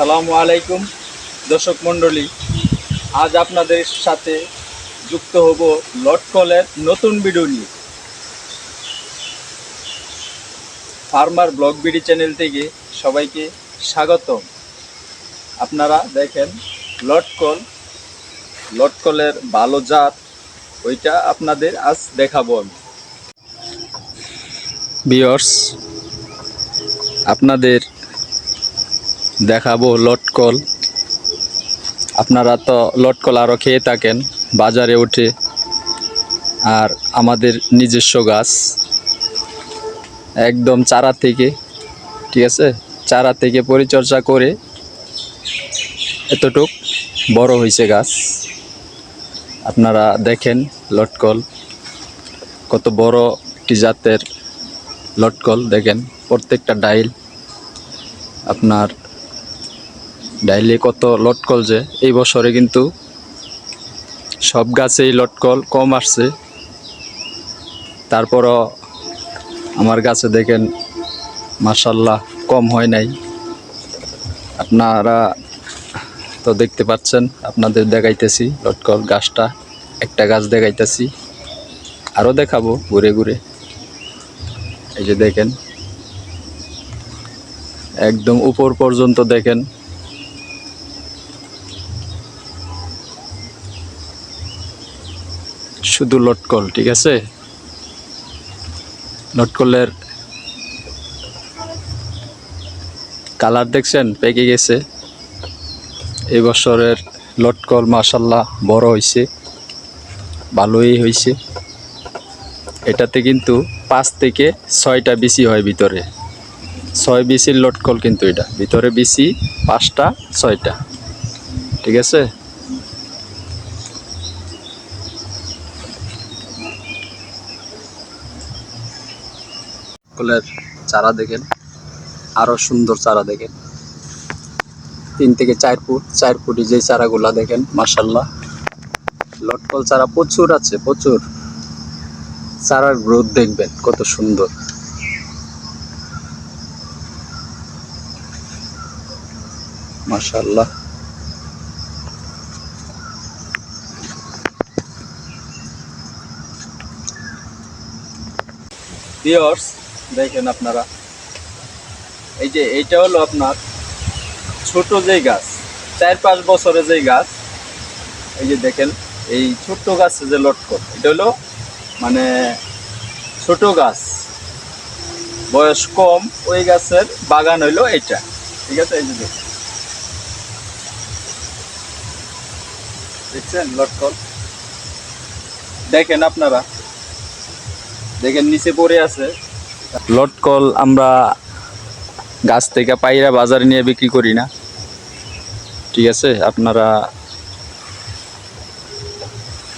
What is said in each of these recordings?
আসসালামু আলাইকুম, দর্শক মণ্ডলী। আজ আপনাদের সাথে যুক্ত হব লটকলের নতুন ভিডিও নিয়ে। ফার্মার ব্লগ বিডি চ্যানেল থেকে সবাইকে স্বাগতম। আপনারা দেখেন লটকল লটকলের ভালো জাত, ওইটা আপনাদের আজ দেখাবো আমি। বিয়র্স আপনাদের দেখাবো লটকল আপনারা তো লটকল আরও খেয়ে থাকেন, বাজারে উঠে। আর আমাদের নিজস্ব গাছ। একদম চারা থেকে, ঠিক আছে? চারা থেকে পরিচর্যা করে এতটুক বড় হয়েছে গাছ। আপনারা দেখেন লটকল কত বড় একটি জাতের লটকল দেখেন। প্রত্যেকটা ডাইল আপনার ডাইলে কত লটকল যে, এই বছরে কিন্তু সব গাছেই লটকল, কম আসছে। তারপরও আমার গাছে দেখেন মাসাল্লাহ কম হয় নাই। আপনারা তো দেখতে পাচ্ছেন, আপনাদের দেখাইতেছি লটকল গাছটা। একটা গাছ দেখাইতেছি, আরও দেখাবো ঘুরে ঘুরে। এই যে দেখেন, একদম উপর পর্যন্ত দেখেন শুধু লটকল ঠিক আছে? লটকলের কালার দেখছেন? পেকে গেছে। এই বছরের লটকল মাসাল্লাহ বড় হয়েছে ভালোই হয়েছে এটাতে কিন্তু পাঁচ থেকে ছয়টা বিসি হয় ভিতরে। ছয় বিসির লটকল কিন্তু এটা। ভিতরে বিসি পাঁচটা, ছয়টা। ঠিক আছে? লটকলের চারা দেখেন, আরও সুন্দর চারা দেখেন। তিন থেকে চার ফুট, চার ফুটি যে চারাগুলা দেখেন মাসাল্লাহ লটকল চারা প্রচুর আছে, প্রচুর। চারার গ্রোথ দেখবেন, কত সুন্দর। মাশাল্লাহ ভিউয়ার্স দেখেন আপনারা। এই যে এইটা হলো আপনার ছোট যেই গাছ, চার পাঁচ বছরের যেই গাছ, এই যে দেখেন, এই ছোট্ট গাছ যে লটকল এটা হলো মানে ছোট গাছ। বয়স কম, ওই গাছের বাগান হইল এইটা। ঠিক আছে, এই যে দেখেন। দেখছেন লটকল দেখেন আপনারা। দেখেন, নিচে পড়ে আছে। লটকল আমরা গাছ থেকে পাইরা বাজারে নিয়ে বিক্রি করি না। ঠিক আছে? আপনারা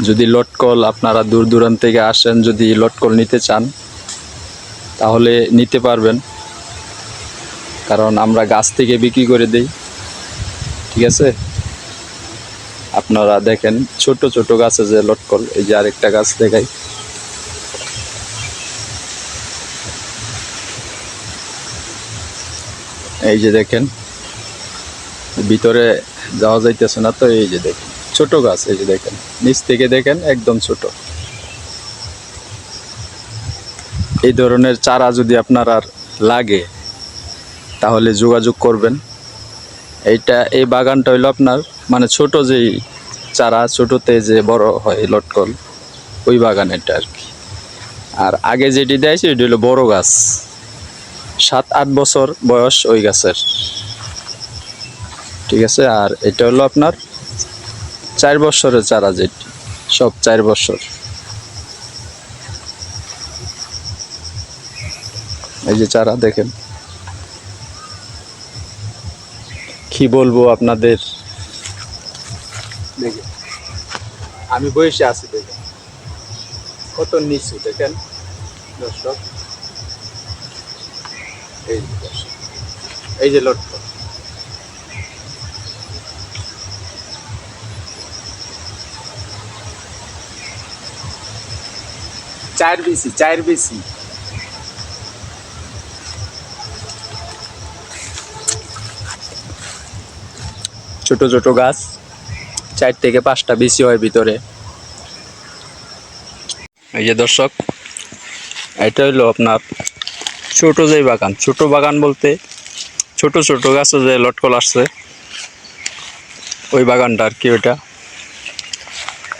যদি লটকল আপনারা দূর দূরান্ত থেকে আসেন, যদি লটকল নিতে চান, তাহলে নিতে পারবেন। কারণ আমরা গাছ থেকে বিক্রি করে দেই। ঠিক আছে? আপনারা দেখেন ছোট ছোট গাছে যে লটকল এই যে আরেকটা গাছ দেখাই। এই যে দেখেন, ভিতরে যাওয়া যাইতেছে না, তো এই যে দেখেন, ছোট গাছ, এই যে দেখেন, নিচ থেকে দেখেন একদম ছোট। এই ধরনের চারা যদি আপনার আর লাগে, তাহলে যোগাযোগ করবেন। এইটা, এই বাগানটা হইল আপনার মানে ছোট যেই চারা, ছোটতে যে বড় হয় লটকল, ওই বাগান এটা আর কি। আর আগে যেটি দেয়, সেটি হলো বড় গাছ। সাত, আট বছর বয়স ওই গাছের। ঠিক আছে? আর এটা হলো আপনার চার বছরের চারা যেটি, সব চার বছর। এই যে চারা, দেখেন। কি বলব আপনাদের? আমি বসে আছি দেখেন। কত নিচু, দেখেন। দর্শক এই এই যে লটকন চার বিসি চার বিসি ছোট ছোট গাছ, চার থেকে পাঁচটা বেশি হয় ভিতরে। এই যে দর্শক, এটা হলো আপনার ছোট যে বাগান, ছোট বাগান বলতে ছোট ছোট গাছে যে লটকল আসছে, ওই বাগানটা আর কি ওইটা।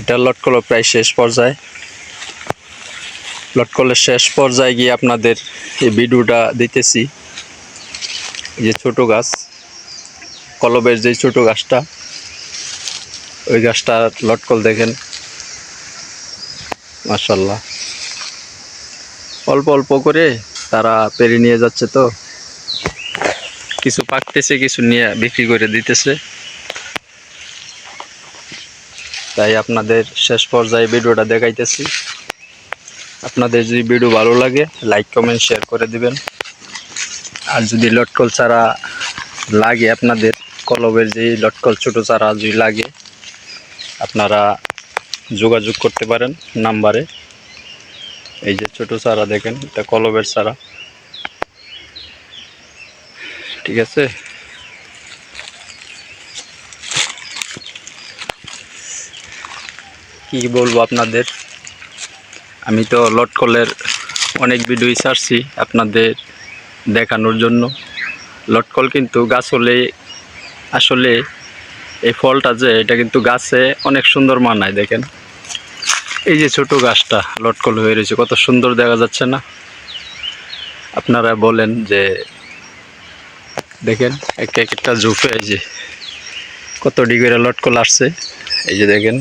এটা লটকল প্রায় শেষ পর্যায়ে। লটকলের শেষ পর্যায়ে গিয়ে আপনাদের এই ভিডিওটা দিতেছি। যে ছোট গাছ, কলবের যে ছোট গাছটা, ওই গাছটা লটকল দেখেন। মাশাল্লাহ অল্প অল্প করে তারা পেরে নিয়ে যাচ্ছে তো। কিছু পাকতেছে, কিছু নিয়ে বিক্রি করে দিতেছে। তাই আপনাদের শেষ পর্যায়ে ভিডিওটা দেখাইতেছি। আপনাদের যদি ভিডিও ভালো লাগে লাইক কমেন্ট শেয়ার করে দিবেন। আর যদি লটকল চারা লাগে আপনাদের, কলবের যে লটকল ছোট চারা যদি লাগে, আপনারা যোগাযোগ করতে পারেন নাম্বারে। এই যে ছোট চারা দেখেন, এটা কলবের চারা। ঠিক আছে? কি বলব আপনাদের? আমি তো লটকলের অনেক ভিডিওই ছাড়ছি আপনাদের দেখানোর জন্য। লটকল কিন্তু গাছ হলে আসলে এই ফলটা যে, এটা কিন্তু গাছে অনেক সুন্দর মানায়, দেখেন। এই যে ছোট গাছটা লটকল হয়ে রয়েছে, কত সুন্দর দেখা যাচ্ছে না? আপনারা বলেন যে, দেখেন একটা একটা ঝুপে এই যে কত ডিগ্রি লটকল আসছে। এই যে দেখেন,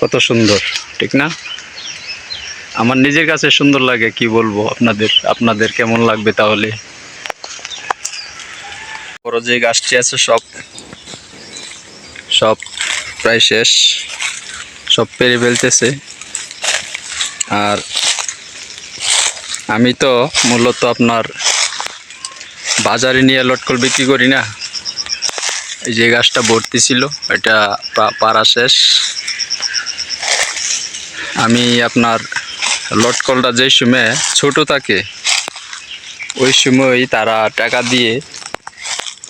কত সুন্দর, ঠিক না? আমার নিজের কাছে সুন্দর লাগে, কি বলব আপনাদের আপনাদের কেমন লাগবে তাহলে? বড় যে গাছটি আছে, সব সব প্রায় শেষ। সব পেরে ফেলতেছে। আর আমি তো মূলত আপনার বাজারে নিয়ে লটকল বিক্রি করি না। এই যে গাছটা ভর্তি ছিল, এটা পাড়া শেষ। আমি আপনার লটকলটা যেই সময় ছোট থাকে, ওই সময় তারা টাকা দিয়ে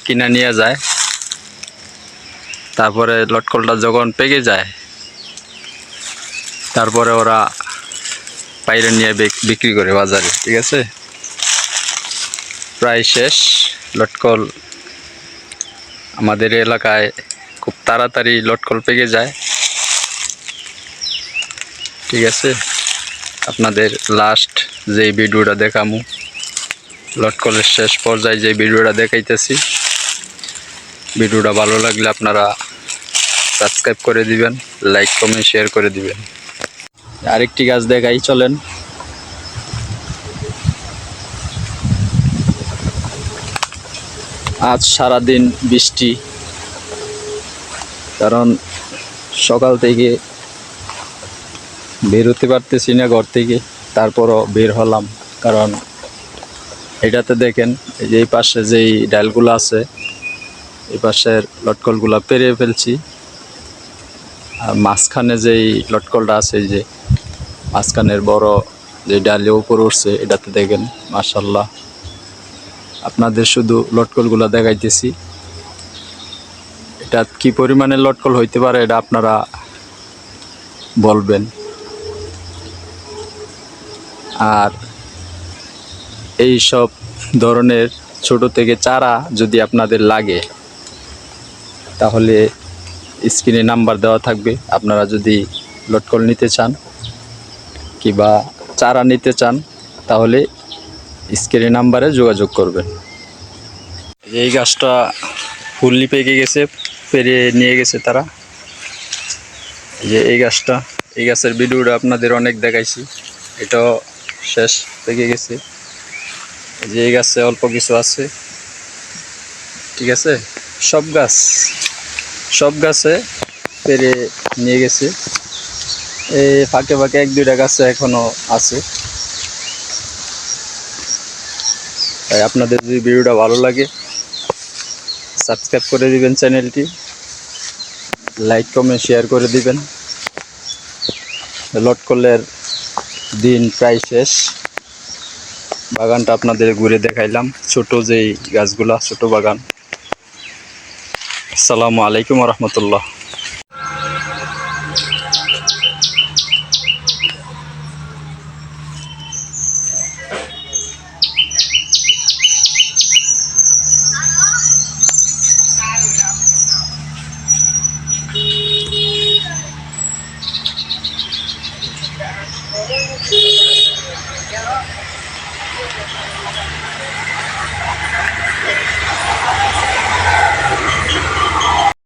কিনা নিয়ে যায়। তারপরে লটকলটা যখন পেকে যায় তারপরে ওরা বাইরে নিয়ে বিক- বিক্রি করে বাজারে, ঠিক আছে? প্রায় শেষ। লটকল আমাদের এলাকায় খুব তাড়াতাড়ি লটকল পেকে যায়। ঠিক আছে? আপনাদের লাস্ট যে ভিডিওটা দেখামু, লটকলের শেষ পর্যায়ে যে ভিডিওটা দেখাইতেছি, ভিডিওটা ভালো লাগলে আপনারা সাবস্ক্রাইব করে দিবেন লাইক কমেন্ট শেয়ার করে দিবেন। আরেকটি গাছ দেখাই, চলেন। আজ সারাদিন বৃষ্টি, কারণ সকাল থেকে বেরোতে পারতেছি না ঘর থেকে, তারপরও বের হলাম, কারণ এটাতে দেখেন, এই যে পাশে যেই ডালগুলো আছে, এই পাশের লটকলগুলো পেরিয়ে ফেলছি। আর মাঝখানে যেই লটকলটা আছে যে মাঝখানের বড় যে ডালে উপর উঠছে, এটাতে দেখেন মার্শাল্লাহ আপনাদের শুধু লটকলগুলো দেখাইতেছি। এটা কি পরিমাণে লটকল হইতে পারে, এটা আপনারা বলবেন। আর এই সব ধরনের ছোট থেকে চারা যদি আপনাদের লাগে, তাহলে স্ক্রিনে নাম্বার দেওয়া থাকবে। আপনারা যদি লটকল নিতে চান কিংবা চারা নিতে চান, তাহলে স্ক্রিনে নাম্বারে যোগাযোগ করবেন। এই গাছটা ফুললি পেকে গেছে, পেরে নিয়ে গেছে তারা। যে এই গাছটা, এই গাছের ভিডিওটা আপনাদের অনেক দেখাইছি, এটাও শেষ পেকে গেছে। যে এই গাছে অল্প কিছু আছে, ঠিক আছে? সব গাছ, সব গাছে পেরে নিয়ে গেছে। এই ফাঁকে ফাঁকে এক, দুইটা গাছ এখনও আছে। তাই আপনাদের যদি ভিডিওটা ভালো লাগে, সাবস্ক্রাইব করে দিবেন চ্যানেলটি, লাইক, কমেন্ট, শেয়ার করে দিবেন। লটকলের দিন প্রায় শেষ। বাগানটা আপনাদের ঘুরে দেখাইলাম, ছোট যেই গাছগুলা, ছোট বাগান। আসসালামু আলাইকুম রহমতুল্লাহ।